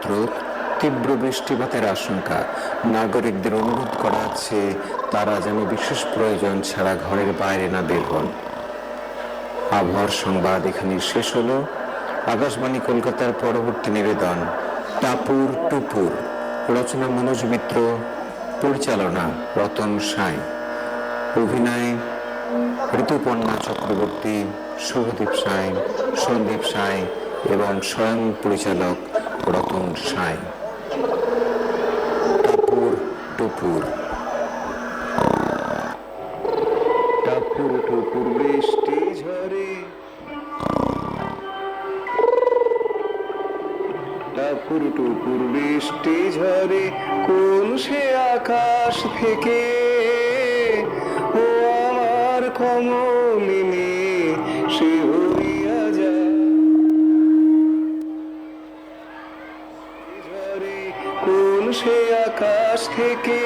সর্বত্র তীব্র বৃষ্টিপাতের আশঙ্কা। নাগরিকদের অনুরোধ করা আছে তারা যেন বিশেষ প্রয়োজন ছাড়া ঘরের বাইরে না বের হন। আবহাওয়ার সংবাদ এখানে শেষ হলো। আকাশবাণী কলকাতার পরবর্তী নিবেদন, টাপুর টুপুর। রচনা মনোজ মিত্র, পরিচালনা রতন সাঁই। অভিনয় ঋতুপর্ণা চক্রবর্তী, শুভদীপ সাঁই, সন্দীপ সাঁই এবং স্বয়ং পরিচালক রতন সাঁই। টাপুর, টুপুর। বৃষ্টি ঝরে। টুপুর, বৃষ্টি ঝরে। কোন সে আকাশ থেকে? ও আমার কমলিনী থেকে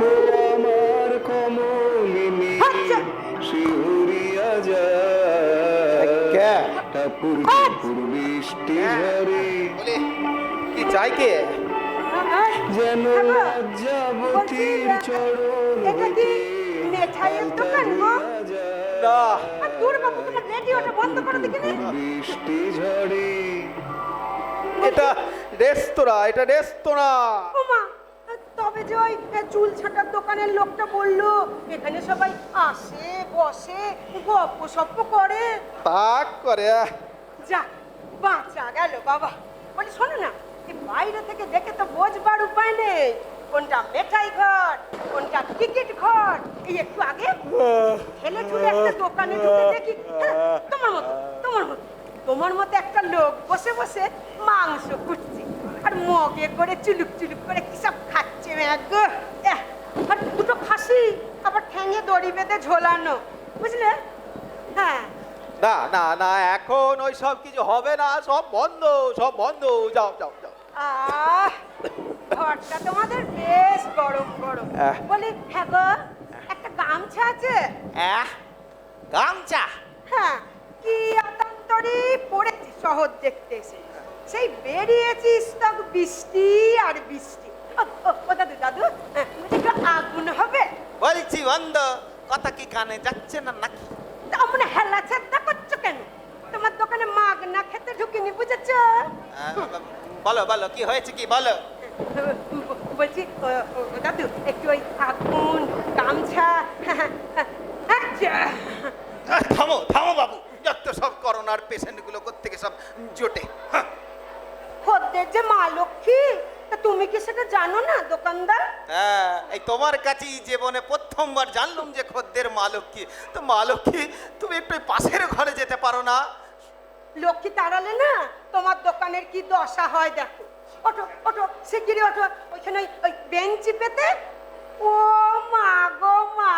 ও আমার কমলিনী শিহরিয়া যায় টাপুর টাপুর বৃষ্টি ঝরে। বলে কি চাই কে? যেন লজ্জাবতীর চরণ হইতে মেঠাইয়ের দোকান গো? না। দূর বাবু তোমার রেডিওটা বন্ধ করে দিকে বৃষ্টি ঝরে। এটা রেস্তোরাঁ এটা রেস্তোরাঁ। ওমা তবে যে ওই চুল ছাটার দোকানের লোকটা বলল এখানে সবাই আসে বসে গপ্প সপ্প করে। তাক করে যা বাঁচা গেল বাবা। বলি শোনো না বাইরে থেকে দেখে তো বোঝবার উপায় নেই। কোনটা মেঠাই ঘর কোনটা টিকিট ঘর এই একটু আগে ঠেলে ঠুলে একটা দোকানে ঢুকে দেখি হ্যাঁ, তোমার মতো তোমার মতো তোমার মতো একটা লোক বসে বসে মাংস কুটছে আর মগে করে চুলুক চুলুক করে কি সব খাচ্ছে ম্যাগ? আর দুটো খাসি আবার ঠ্যাঙে দড়ি বেঁধে ঝোলানো বুঝলে? হ্যাঁ। না না না এখন ওই সব কিছু হবে না সব বন্ধ সব বন্ধ যাও যাও যাও। ঘরটা তোমাদের বেশ গরম গরম। বলি হ্যাঁ গো একটা গামছা আছে? গামছা? হ্যাঁ কি আতান্তরি পড়েছি শহর দেখতে এসে। সেই বেরিয়েছিস তখন বৃষ্টি আর বৃষ্টি। ও, দাদু দাদু হ্যাঁ, একটু আগুন হবে। বলছি বন্ধ কথা কি কানে যাচ্ছে না নাকি? তা হেলা চেষ্টা করছ কেন? তোমার দোকানে মাগ না খেতে ঢুকিনি বুঝেছ? বলো বলো কি হয়েছে কি বলো। বলছি দাদু একটু ওই আগুন গামছা আচ্ছা থামো থামো বাবু যত সব করোনার পেশেন্টগুলো থেকে সব জোটে। হ্যাঁ। যে মা লক্ষ্মী? তা তুমি কি সেটা জানো না দোকানদার? হ্যাঁ এই তোমার কাছেই জীবনে প্রথমবার জানলাম যে খদ্দের মালকী তো মালকী তুমি একটু পাশের ঘরে যেতে পারো না? লক্ষ্মী তাড়ালে না তোমার দোকানের কি দশা হয় দেখো। ওঠো ওঠো শিগগিরি ওঠো। ওইখানে ওই- ওই বেঞ্চি পেতে? ও মা গো মা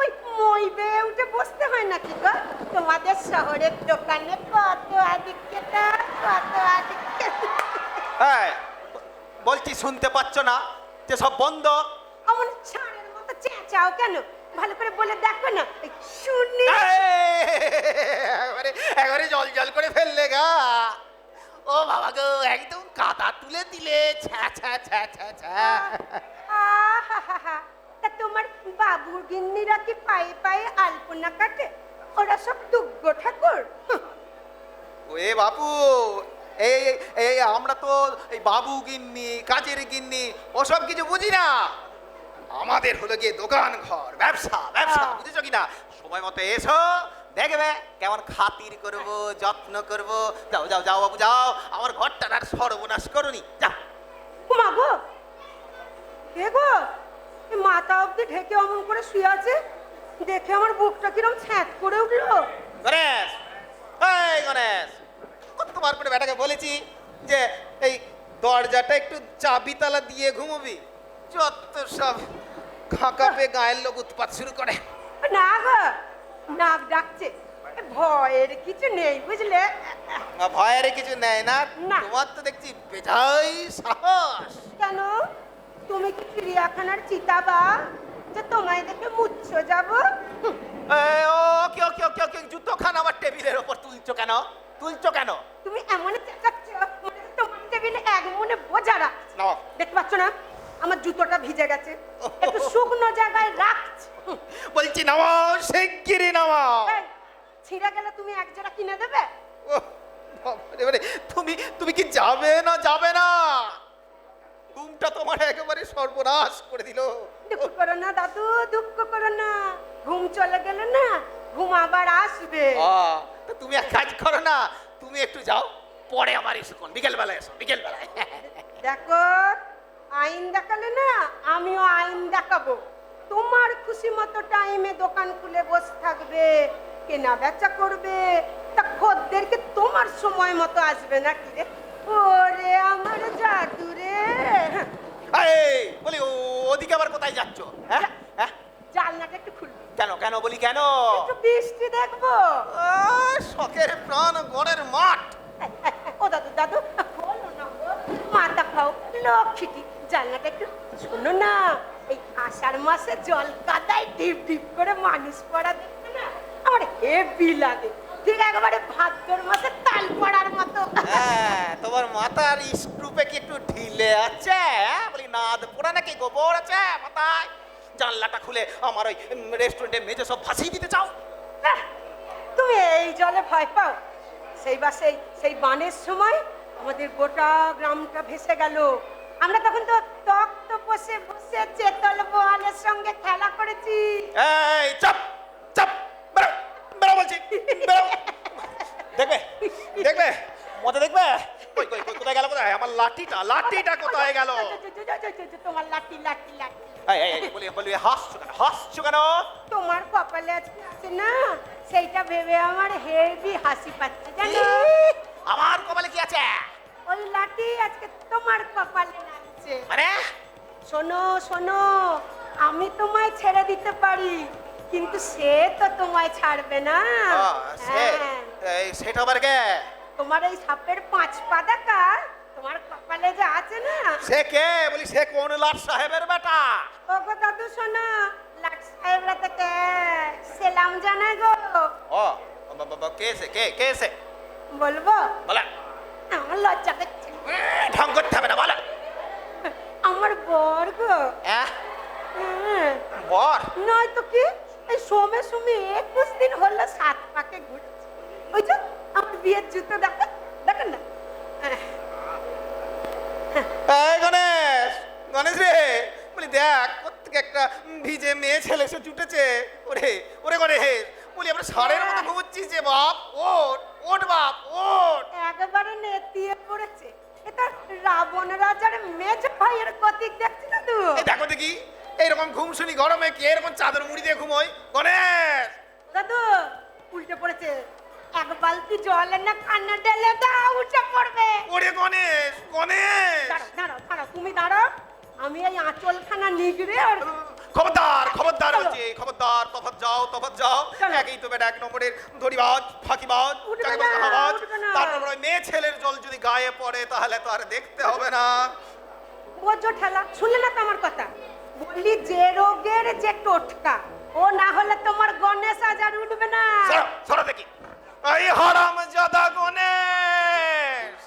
ওই মই বেয়ে উঠে বসতে হয় নাকি গো? তোমাদের শহরের দোকানে কত আদিক্যতা কত আদিক্যতা হ্যাঁ বলছি শুনতে পাচ্ছ না? যে সব বন্ধ। অমন ছাড়ের মতো চেঁচাও কেন? ভালো করে বলে দেখো না। শুনি। একবারে জল জল করে ফেললে গা। ও বাবা গো একদম কাদা তুলে দিলে। ছ্যা ছ্যা ছ্যা ছ্যা ছ্যা। আহাহাহা। তা তোমার বাবু গিন্নিরা কি পায়ে পায়ে আলপনা কাটে? ওরা সব দুগ্গ ঠাকুর। ওয়ে বাপু এই এই আমরা তো এই বাবু গিন্নি কাজের গিন্নি ওসব কিছু বুঝি না। আমাদের হলো গিয়ে দোকান ঘর ব্যবসা ব্যবসা বুঝেছ বুঝেছ কি না সময় মতো এসো দেখবে কেমন খাতির করব যত্ন করব। যাও যাও যাও বাবু যাও। আমার ঘরটা আর সর্বনাশ করনি যাও উমা গো কে গো এই মাথা অব্দি ঢেকে অমন করে শুয়ে আছে দেখে আমার বুকটা কিরম ছ্যাঁক করে উঠল। গণেশ! এই গণেশ! কতবার করে বেটাকে বলেছি যে এই দরজাটা একটু চাবি তালা দিয়ে ঘুমোবি। যত সব খাকাপে গায়ের লোক উৎপাত শুরু করে। না গো নাক ডাকছে। ভয়ের কিছু নেই বুঝলে? ভয়ের কিছু নেই না। না। তোমার তো দেখছি বেজাই সাহস। কেন? তুমি কি চিড়িয়াখানার চিতাবা যে তোমায় দেখে মুচ্ছ যাব? ওকে ওকে ওকে ওকে জুতো খান আমার টেবিলের ওপর তুলছো কেন? তুলছো কেন? তুমি এমন চেঁচাচ্ছ মনে নাও। দেখতে পাচ্ছ না? আমার জুতোটা ভিজে গেছে। একটু শুকনো জায়গায় রাখছি। বলছি নামাও শিগগিরই নামাও ছিঁড়ে গেলে তুমি এক জোড়া কিনে দেবে? তুমি তুমি কি যাবে না যাবে না? ঘুমটা তোমার একেবারে সর্বনাশ করে দিল। দুঃখ করো না দাদু দুঃখ করো না। ঘুম চলে গেলে না ঘুম আবার আসবে। তা তুমি এক কাজ করো না তুমি একটু যাও পরে আবার এসো কোন বিকেল বেলায় এসো বিকেল বেলায় দেখো আইন দেখালে না আমিও আইন দেখাবো। তোমার খুশি মতো টাইমে দোকান খুলে বসে থাকবে কেনা বেচা করবে। তা খদ্দেরকে তোমার সময় মতো আসবে না নাকি রে? ওরে আমার জাদু রে। এই বলি ওদিকে আবার কোথায় যাচ্ছ? হ্যাঁ হ্যাঁ। জানলাটা একটু খুলবে। কেন কেন বলি কেন? একটু বৃষ্টি দেখব। শখের প্রাণ গড়ের মাঠ। ও দাদু দাদু বলো না মাথা খাও লক্ষ্মীটি জানলাটা একটু শোনো না। এই আষাঢ় মাসে জল কাদায় ডিপ ডিপ করে মানুষ পড়া দেখতে না? আমার হেভি লাগে। ঠিক একেবারে ভাদ্র মাসে তাল পড়ার মতো। হ্যাঁ তোমার মাথার স্ক্রুপে কি একটু ঢিলে আছে হ্যাঁ? বলি নাদ পোড়া নাকি গোবর আছে? মাথায় জানলাটা খুলে আমার ওই রেস্টুরেন্টে মেজে সব ভাসিয়ে দিতে চাও? তুমি এই জলে ভয় পাও? সেই বা সেই সেই বানের সময় আমাদের গোটা গ্রামটা ভেসে গেল। আমরা তখন তো তক্ত বসে বসে চেতল বোয়ালের সঙ্গে খেলা করেছি। এই চাপ! বলছি। বেরো। দেখবে? দেখবে? মজা দেখবে? কই কই কই কোথায় গেল কোথায়? আমার লাঠিটা লাঠিটা কোথায় গেল? তোমার লাঠি লাঠি লাঠি। এই এই এই, বলি বলি হাসছো কেন? হাসছো কেন? তোমার কপালে আছে না সেইটা ভেবে আমার হেভি হাসি পাচ্ছে জানো? আমার কপালে কি আছে? ওই লাঠি আজকে তোমার কপালে লাগছে। শোনো শোনো আমি তোমায় ছেড়ে দিতে পারি। কিন্তু সে তো তোমায় ছাড়বে না। হ্যাঁ। এই সেটা আবার কে? তোমার এই সাপের পাঁচ পা দেখা তোমার কপালে যে আছে না। সে কে? বলি সে কোন লাট সাহেবের বেটা? ও গো দাদু শোনো। লাট সাহেবরা থেকে সেলাম জানাই গো। ও বা- বা- বা- কে সে? কে কে সে? বলব? বলে। আমার লজ্জা করছে ঢং করতে হবে না বলে। আমার বর গো। হ্যাঁ। বর? নয় তো কি? এই সোমে সোমে একুশ দিন হলো সাত পাকে ঘুরছে। ওই যে আমার বিয়ের জুতো দেখো দেখেন না। গণেশ গণেশ রে বলি দেখ কোথেকে একটা ভিজে মেয়ে ছেলে এসে জুটেছে। ওরে ওরে গণেশ বলি আমরা সারের মতো ঘুমোচ্ছিস যে বাপ ওট ওট বাপ ওট। একেবারে নেতিয়ে পড়েছে। এটা রাবণ রাজার মেজ ভাইয়ের প্রতীক দেখছি না তুই? দেখো দেখি এইরকম ঘুম শুনি গরমে কি এরকম চাদর মুড়ি দিয়ে ঘুমোয় গণেশ! দাদু উল্টে পড়েছে। এক বালতি জল না কান্না ঢেলে দাও উঠে পড়বে। ওরে গণেশ গণেশ! দাঁড়াও দাঁড়াও দাঁড়াও তুমি দাঁড়াও। আমি এই আঁচলখানা নিগড়ে আর খবরদার খবরদার চলো। বলছি খবরদার তফাৎ যাও তফাৎ যাও। একই তো বেটা এক নম্বরের ধরিবাজ ফাঁকিবাজ হাবাজ উঠবে না। তারপর ওই মেয়ে ছেলের জল যদি গায়ে পড়ে তাহলে তো আর দেখতে হবে না। বোঝো ঠেলা শুনলে না তো আমার কথা? বললি যে রোগের যে টোটকা ও না হলে তোমার গণেশ আজার উঠবে না। সরো সরো দেখি। এই হারাম জাদা গণেশ।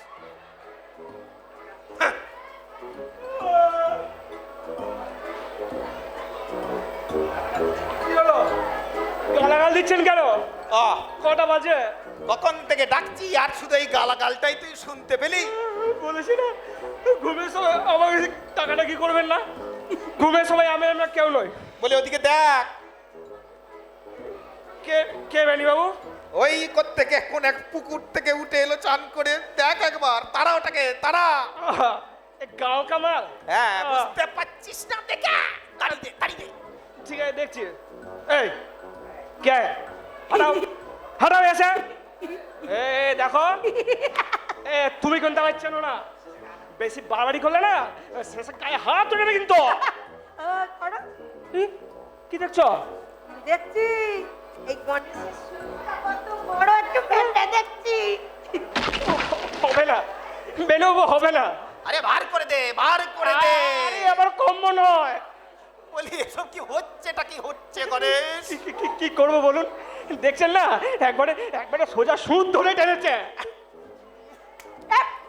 কি হলো? গালাগাল দিচ্ছেন কেন? আহ কটা বাজে? কখন থেকে ডাকছি আর শুধু এই গালাগালটাই তুই শুনতে পেলি? বলেছি না ঘুমের সময় আমাকে টাকাটা কি করবেন না? ঘুমের সময় আমি আমরা কেউ নই। বলে ওদিকে দেখ। কে কে বেনি বাবু? ওই থেকে কোন এক পুকুর থেকে উঠে এলো চান করে। দেখ একবার তারা ওটাকে তারা। গাও কামাল? হ্যাঁ বুঝতে পারছিস না দেখে দাঁড়িয়ে দে দাঁড়িয়ে দে। ঠিক আছে দেখছি। এই কে? হাঁটাও হাঁটাও এসে। এ দেখো। এ তুমি কোনটা পাচ্ছ না? বেশি বাড়াবাড়ি করলে না শেষে গায়ে হাত উঠে কিন্তু। কি দেখছ? দেখছি। এই গণেশের সুরটা কত বড় একটু দেখছি। হবে না। হবে না। আরে বার করে দে বার করে দে। আরে আমার কম মনে হয়। বলি এসব কি হচ্ছে এটা কি হচ্ছে গণেশ? কি- করব বলুন? দেখছেন না? একবারে একবারে সোজা সুদ ধরে টেনেছে।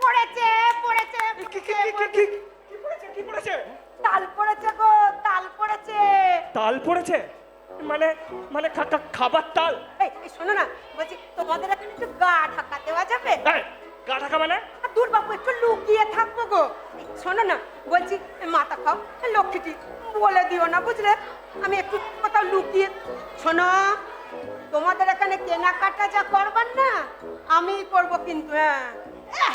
পড়েছে পড়েছে কি- কি- কি- কি- কি- কি পড়েছে? মানে মানে খাবার তাল। এই শোনো না বলছি তোমাদের এখানে একটু গা ঢাকা দেওয়া যাবে? গা ঢাকা মানে? দূর বাবু একটু লুকিয়ে থাকব গো। শোনো না বলছি মাথা খাও লক্ষ্মীটি বলে দিও না বুঝলে? আমি একটু কোথাও লুকিয়ে শোনো তোমাদের এখানে কেনাকাটা যা করবার না আমি করব কিন্তু হ্যাঁ।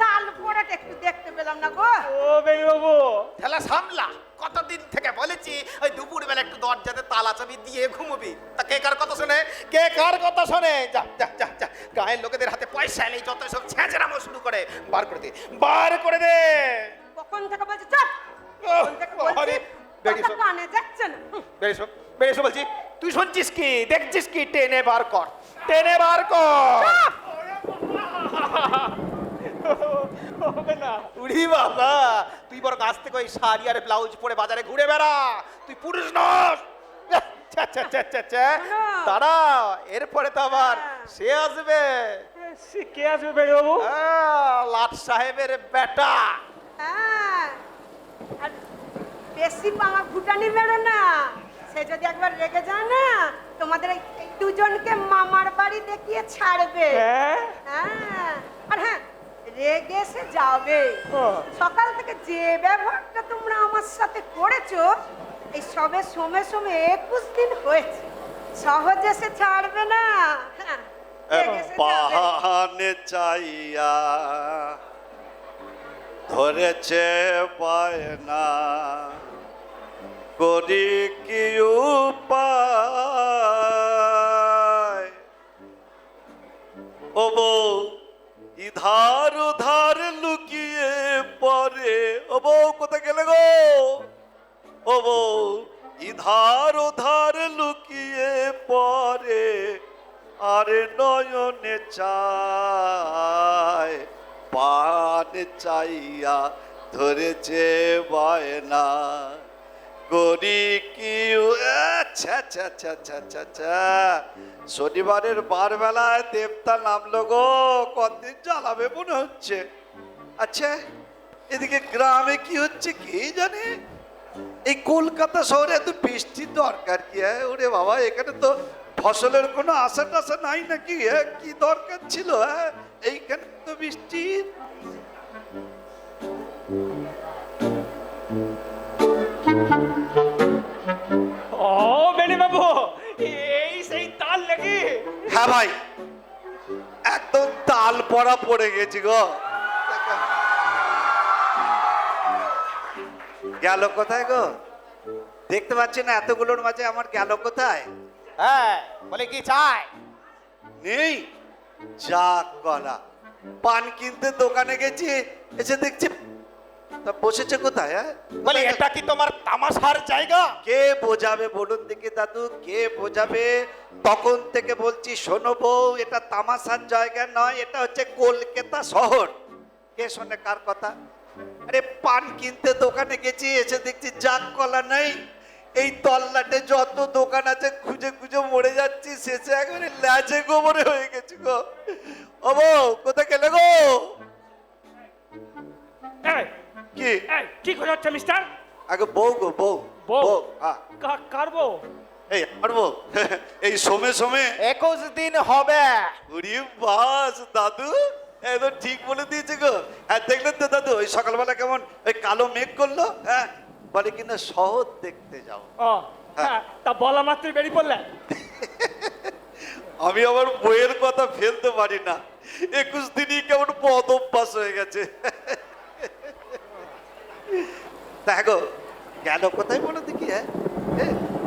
তাল পোড়াটা একটু দেখতে পেলাম না গো। ও বেবি বাবু খেলা সামলা। কতদিন থেকে বলেছি ওই দুপুর বেলা একটু দরজাতে তালা চাবি দিয়ে ঘুমবি। তা কে কার কথা শোনে? কে কার কথা শোনে? যা যা যা যা। গায়ের লোকেদের হাতে পয়সা নেই যত সব ছেঁচড়ামো শুরু করে বার করে দে বার করে দে। কখন থেকে বলছি চল কখন থেকে বলছি? আরে, সব। কানে যাচ্ছে না। হুম। বেরেছো বেরেছো বলছি তুই শুনছিস কি? দেখছিস কি? টেনে বার কর টেনে বার কর। হবে না। উড়ি বাবা তুই বড় কাছ থেকে ওই শাড়ি আর ব্লাউজ পরে বাজারে ঘুরে বেড়া। তুই পুরুষ নস। দাঁড়াও এরপরে তো আবার হ্যাঁ। সে আসবে। সে কে আসবে বেবি? বাবু লাট সাহেবের বেটা। হ্যাঁ। বেশি পাওয়া ঘুটানি বেরো না। সে যদি একবার রেগে যায় না তোমাদের দুজনকে মামার বাড়ি দেখিয়ে ছাড়বে। হ্যাঁ। হ্যাঁ। আর হ্যাঁ রেগে সে যাবে। সকাল থেকে যে ব্যবহারটা তোমরা আমার সাথে করেছ এই সবে সমে সমে একুশ দিন হয়েছে। সহজে সে ছাড়বে না। হ্যাঁ। বাহানে চাইয়া ধরেছে পায়না করি কি উপায়? ও বউ ইধার উধার লুকিয়ে পরে ও বউ, কোথায় গেলে গো? ও বউ, ইধার উধার লুকিয়ে পরে আরে নয়নে চায়, পান চাইয়া ধরেছে বায়না। করি কি আচ্ছা আচ্ছা আচ্ছা আচ্ছা আচ্ছা শনিবারের বারবেলায় দেবতা নামলো গো, কতদিন জ্বালাবে মনে হচ্ছে? আচ্ছা এদিকে গ্রামে কি হচ্ছে কি জানে? এই কলকাতা শহরে এত বৃষ্টির দরকার কি হ্যাঁ? ওরে বাবা, এখানে তো ফসলের কোনো আশা টাশা নাই নাকি হ্যাঁ? কি দরকার ছিল হ্যাঁ? এইখানে তো বৃষ্টির ও বেনি বাবু এই সেই তাল নাকি? হ্যাঁ ভাই একদম তাল পড়া পড়ে গেছি গো। গেল কোথায় গো? দেখতে পাচ্ছি না এতগুলোর মাঝে আমার গেল কোথায়? হ্যাঁ বলে কি চাই? নেই যা কলা পান কিনতে দোকানে গেছি এসে দেখছি তা বসেছে কোথায় হ্যাঁ? বলে এটা কি তোমার তামাশার জায়গা? কে বোঝাবে বলুন দেখি দাদু কে বোঝাবে? তখন থেকে বলছি শোনো বউ এটা তামাশার জায়গা নয় এটা হচ্ছে কলকাতা শহর। কে শোনে কার কথা? আরে পান কিনতে দোকানে গেছি এসে দেখছি জাগ কলা নেই। এই তল্লাটে যত দোকান আছে খুঁজে খুঁজে মরে যাচ্ছি শেষে একেবারে ল্যাজে গোবরে হয়ে গেছি গো। ও বউ কোথায় গেলে গো? কি? এই কি করে হচ্ছে মিস্টার আগে বউ গো বউ। বউ? হ্যাঁ। কা- কার বউ? এই আমার বউ। এই সমে সমে। একুশ দিন হবে। উরি বাস দাদু। একদম ঠিক বলে দিয়েছে গো। হ্যাঁ দেখলেন তো দাদু ওই সকালবেলা কেমন ওই কালো মেঘ করল হ্যাঁ? বলে কিনা শহর দেখতে যাও। ও হ্যাঁ তা বলা মাত্রই বেরিয়ে পড়লেন আমি আমার বইয়ের কথা ফেলতে পারি না। একুশ দিনই কেমন পদ অভ্যাস হয়ে গেছে। দেখো গেল কোথায় বলো দেখি হ্যাঁ?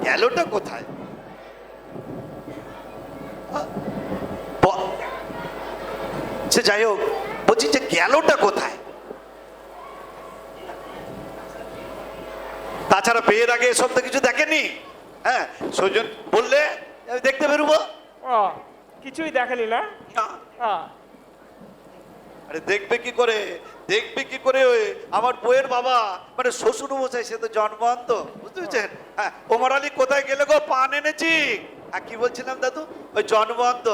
গেলটা কোথায়? সে যাই হোক বলছি যে গেলটা কোথায়? তাছাড়া বিয়ের আগে এসব তো কিছু দেখেনি? হ্যাঁ সজন বললে আমি দেখতে বেরোবো? কিছুই দেখেনি না। হ্যাঁ আরে দেখবে কি করে? দেখবে কি করে আমার বইয়ের বাবা মানে শ্বশুর মশাই সে তো জন্মান্ত বুঝতে পেরেছেন হ্যাঁ ওমর আলী কোথায় গেলে গো? পান এনেছি। আর কি বলছিলাম দাদু? ওই জন্মান্ত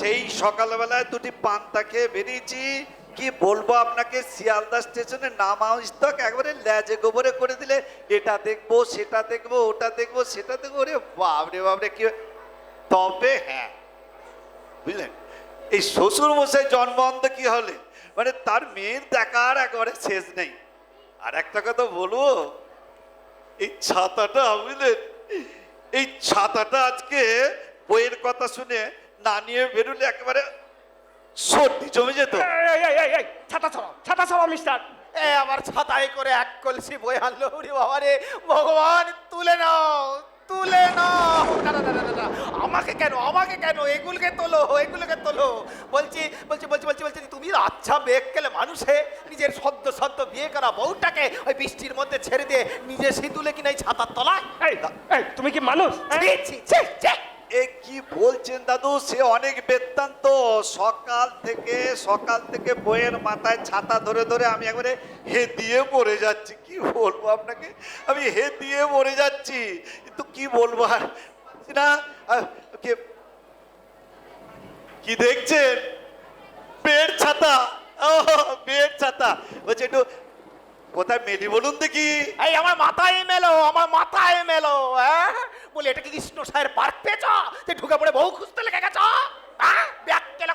সেই সকালবেলায় দুটি পান্তা খেয়ে বেরিয়েছি। কি বলব আপনাকে? শিয়ালদা স্টেশনে নামা স্তক একবারে ল্যাজে গোবরে করে দিলে এটা দেখব, সেটা দেখব, ওটা দেখব, সেটা দেখব। রে বাবরে বাবরে কি তবে হ্যাঁ বুঝলেন? এই শ্বশুর মশাই জন্মান্ত কি হলে? মানে তার মেয়ের দেখার একবারে শেষ নেই। আর একটা কথা বলব এই ছাতাটা বুঝলেন এই ছাতাটা আজকে বইয়ের কথা শুনে না নিয়ে বেরোলে একেবারে সর্দি জমে যেত। ছাতা ছাড়াও ছাতা ছাড়াও মিস্টার এ আবার ছাতাই করে এক কলসি বই আনলো বাবা রে ভগবান তুলে নাও। তুলে নাও। না না না না, আমাকে কেন? আমাকে কেন? এগুলোকে তোলো এগুলোকে তোলো। বলছি বলছি বলছি বলছি বলছি তুমি আচ্ছা বেগ গেলে মানুষে নিজের সদ্য সদ্য বিয়ে করা বউটাকে ওই বৃষ্টির মধ্যে ছেড়ে দিয়ে নিজে সিঁদুলে কিনা এই ছাতার তলায়? এই তুমি কি মানুষ? ছি, ছি। এ কি বলছেন দাদু? সে অনেক বেত্তান্ত সকাল থেকে সকাল থেকে বইয়ের মাথায় ছাতা ধরে ধরে আমি একবারে হে দিয়ে মরে যাচ্ছি। কি বলব আপনাকে? আমি হে দিয়ে মরে যাচ্ছি। কিন্তু কি বলব আর? না। কে- দেখছেন? বেড ছাতা। বেড ছাতা। বলছে একটু কোথায় মেলি বলুন দেখি। এই, আমার মাথায় মেলো, আমার মাথায় মেলো হ্যাঁ? বলি, এটা কি কৃষ্ণ সাহের পার্ক পেয়েছ? তুই ঢুকে পড়ে বউ খুঁজতে লেগে গেছ? হ্যাঁ? ব্যাগ কেলা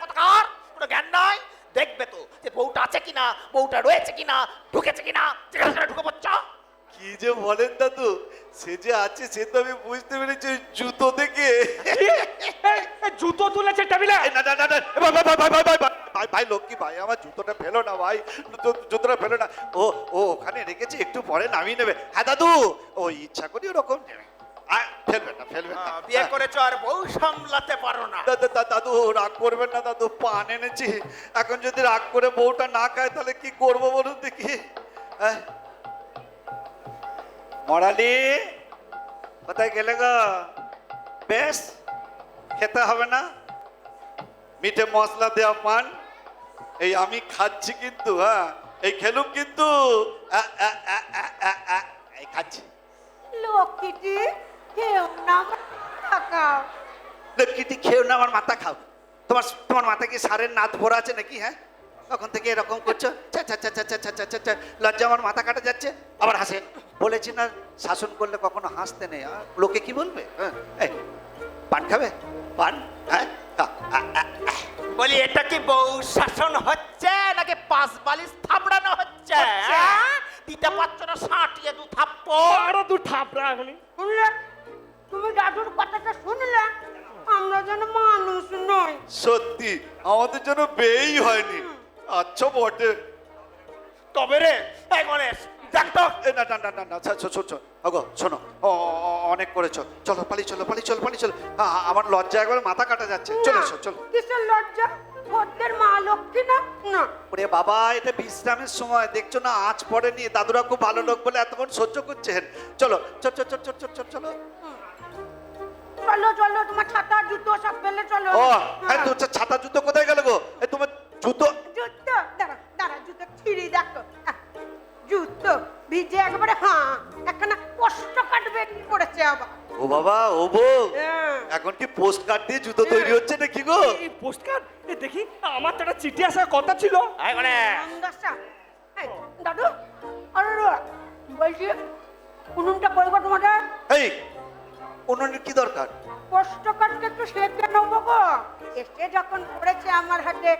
কোনো জ্ঞান নাই? দেখবে তো যে বউটা আছে কিনা, বউটা রয়েছে কিনা, ঢুকেছে কিনা ঢুকে পড়ছ? কি যে বলেন দাদু? সে যে আছে সে তো আমি বুঝতে পেরেছি জুতো থেকে জুতো তুলেছে না না ভাই ভাই ভাই ভাই লক্ষ্মী ভাই আমার জুতোটা ফেলো না ভাই। জুতোটা ফেলো না। ও ও ওখানে রেখেছি একটু পরে নামিয়ে নেবে। হ্যাঁ দাদু ও ইচ্ছা করি ওরকম নেবে। না না। আর সামলাতে পারো না। দাদু রাগ না দাদু এনেছি। এখন যদি রাগ করে বউটা না খায় তাহলে কি করব বলুন দেখি? হ্যাঁ? মরালি কোথায় গেলে গো বেশ খেতে হবে না মিঠে মশলা দেওয়া পান এই আমি খাচ্ছি কিন্তু হ্যাঁ এই খেলুম কিন্তু এই খাচ্ছি লক্ষ্মীটি কেউ না লক্ষ্মীটি খেয়েও না আমার মাথা খাও তোমার তোমার মাথা কি সারের নাথ ভরা আছে নাকি হ্যাঁ তখন থেকে এরকম করছ। লজ্জা আমার মাথা কাটা যাচ্ছে আবার হাসে বলেছি না শাসন করলে কখনো হাসতে নেই। আর লোকে কি বলবে? হ্যাঁ পান খাবে? পান? হ্যাঁ। বলি এটা কি বউ শাসন হচ্ছে নাকি পাঁচ বালিশ থাপড়ানো হচ্ছে? হ্যাঁ? দিতে পারছ না সাঁটিয়ে দু থাপ্পড়? আরও দু ঠাপড়া এখনই। শুনলে? তুমি দাদুর কথাটা শুনলে? আমরা যেন মানুষ নই। সত্যি আমাদের জন্য বেই হয়নি। আচ্ছা বটে। তবে রে এই গণেশ এ, না না না না না শোনো শোনো ওগো শোনো ও, অনেক করেছ। চলো পালি চলো পালি চলো পালি চলো। আমার লজ্জা একবার মাথা কাটা যাচ্ছে। চলো এসো, চলো। কিসের লজ্জা? মা লক্ষ্মী না? না। ওরে বাবা এটা বিশ্রামের সময়। দেখছ না আঁচ পড়েনি। দাদুরা খুব ভালো লোক বলে এতক্ষণ সহ্য করছেন। চলো চল চল চল চল চল চল চলো। চলো চলো তোমার ছাতা জুতো সব ফেলে চলো। ও হ্যাঁ। হ্যাঁ তো ছাতা জুতো কোথায় গেল গো? এই তোমার জুতো জুতো দাঁড়া দাঁড়া জুতো ছিঁড়ি দেখো। জুতো ভিজে একবারে হ্যাঁ একখানা কষ্ট কাটবে পড়েছে আবার। ও বাবা ও বউ হ্যাঁ। এখন কি পোস্ট কার্ড দিয়ে জুতো তৈরি হচ্ছে নাকি গো? এই পোস্ট কার্ড? দেখি আমার তো একটা চিঠি আসার কথা ছিল। গণেশ দাদু আরে বলছি উনুনটা বলব তোমাদের এই উনুনের কি দরকার? কষ্ট কাটতে একটু সেঁকে নেব গো। এসে যখন পড়েছে আমার হাতে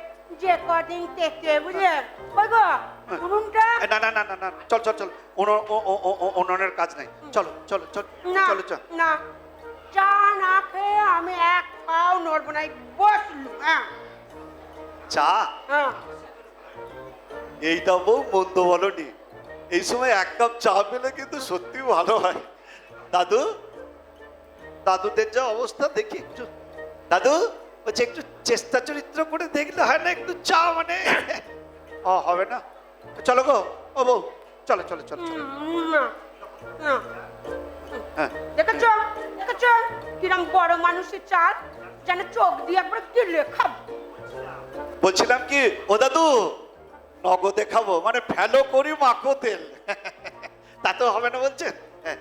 যে কদিন থেকে বুঝলে ওই গো? উনুনটা? না না না না না চল চল চল। উনুনের কাজ নাই। চলো চলো চল চলো চল। না। চা না খেয়ে আমি এক পাও নড়বো না। এই বসলু হ্যাঁ। চা? হ্যাঁ। এইটা বউ মন্দ বলনি। এই সময় এক কাপ চা পেলে কিন্তু সত্যি ভালো হয়। দাদু? দাদুদের যা অবস্থা দেখি। একটু দাদু? বলছে একটু চেষ্টা চরিত্র করে দেখলে হয় না একটু চা মানে? ও হবে না। চলো গো ও বউ চলো চলো চলো হ্যাঁ। দেখেছ দেখেছ কিরম বড় মানুষের চাল যেন চোখ দিয়ে একবার খাব বলছিলাম কি ও দাদু নগদে খাব মানে ফেলো করি মাখো তেল। তাতেও হবে না বলছেন হ্যাঁ।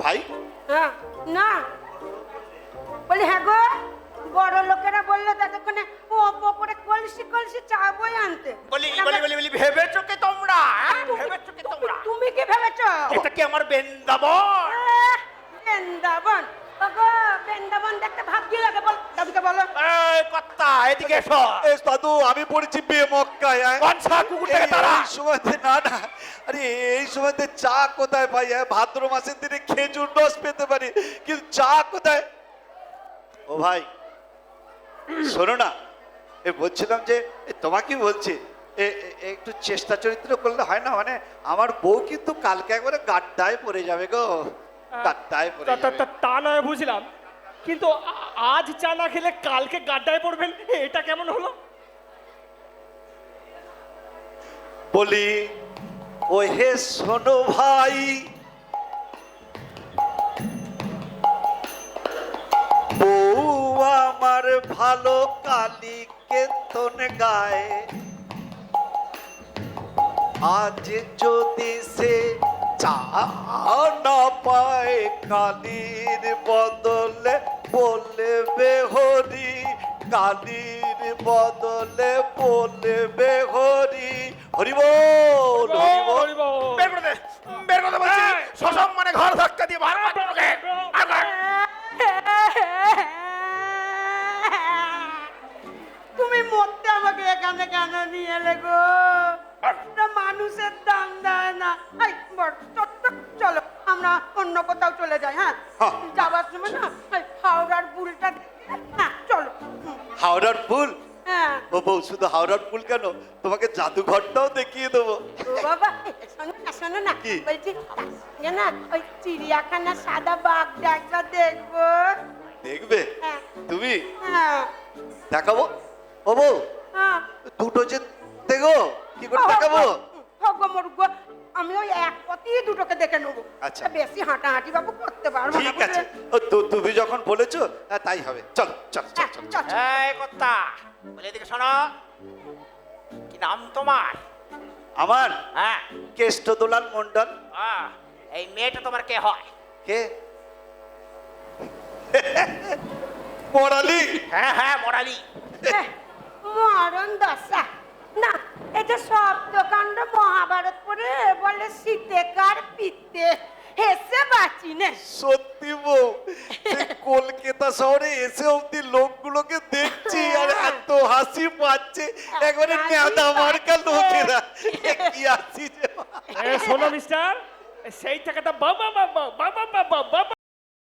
ভাই? হ্যাঁ না বলি হ্যাঁ গো বড় লোকেরা বলল ততক্ষণে ও ওপরে কলসি কলসি চা বই আনতে। বলি বলি বলি বলি ভেবেছো কি তোমরা? হ্যাঁ? ভেবেছো কি তোমরা? তুমি কি ভেবেছো? এটা কি আমার বৃন্দাবন? বৃন্দাবন। ওগো বৃন্দাবন দেখতে লাগে বল দাদুকে বলো। এই কর্তা এদিকে এসো। এ দাদু আমি পড়েছি বে মক্কায় হ্যাঁ? কোন সা কুকুরটাকে তারা? এই সময়তে না না। আরে এই সময়তে চা কোথায় পাই হ্যাঁ? ভাদ্র মাসের দিনে খেজুর রস পেতে পারি কিন্তু চা কোথায়? ও ভাই শোনো না এ বলছিলাম যে তোমাকে বলছি একটু চেষ্টা চরিত্র করলে হয় না? মানে আমার বউ কিন্তু কালকে একবারে গাড্ডায় পড়ে যাবে গো। গাড্ডায় পড়ে তা নয় বুঝলাম। কিন্তু আজ চা না খেলে কালকে গাড্ডায় পড়বেন? এটা কেমন হলো? বলি ও হে শোনো ভাই ভালো কালি কেতন গায়। আজ যদি সে চা না পায় কালির বদলে বলবে হরি কালির বদলে বলবে হরি। হরি বল হরি বল হরি বল। বের করে দে বের করে দে এই! সসম্মানে ঘর ধাক্কা দিয়ে বার কর কেন নিয়ে এলে গো। মানুষের দাম দেয় না। এই চলো আমরা অন্য কোথাও চলে যাই হ্যাঁ। যাবার সময় না হাওড়ার দেখে, হ্যাঁ চলো। হাওড়ার ফুল হ্যাঁ। ও বউ শুধু হাওড়ার ফুল কেন? তোমাকে জাদুঘরটাও দেখিয়ে দেবো। বাবা শোনো না শোনো না? বলছি না ওই চিড়িয়াখানা সাদা বাঘটা একবার দেখব। দেখবে? হ্যাঁ। তুমি? হ্যাঁ। দেখাবো? ও বউ দুটো যে দেখো কি করে দেখাবো? ভগ্য মরুগ্য আমি ওই এক পথেই দুটোকে দেখে নেব। আচ্ছা। বেশি হাঁটাহাঁটি বাবু করতে পারব না ঠিক আছে? ও তু- তুমি যখন বলেছ হ্যাঁ, তাই হবে। চল চল চল হ্যাঁ, চল। চল। এই কর্তা বলে এদিকে শোনো। কি নাম তোমার? আমার? হ্যাঁ। কেষ্ট দোলাল মন্ডল আহ, এই মেয়েটা তোমার কে হয়? কে? পড়ালি হ্যাঁ হ্যাঁ মরালি। এহ, মরণ দশা না এটা শব্দকাণ্ড মহাভারত পড়ে বলে শীতেকার পিত্তে হেসে বাঁচি নে। সত্যি বউ সেই কলকাতা শহরে এসে অব্দি লোকগুলোকে দেখছি আর এত হাসি পাচ্ছে একবারে নেদা মার্কা লোকেরা। কি হাসি যে। শোনো মিস্টার সেই টাকাটা বাবা বাবা বাবা বাবা বাবা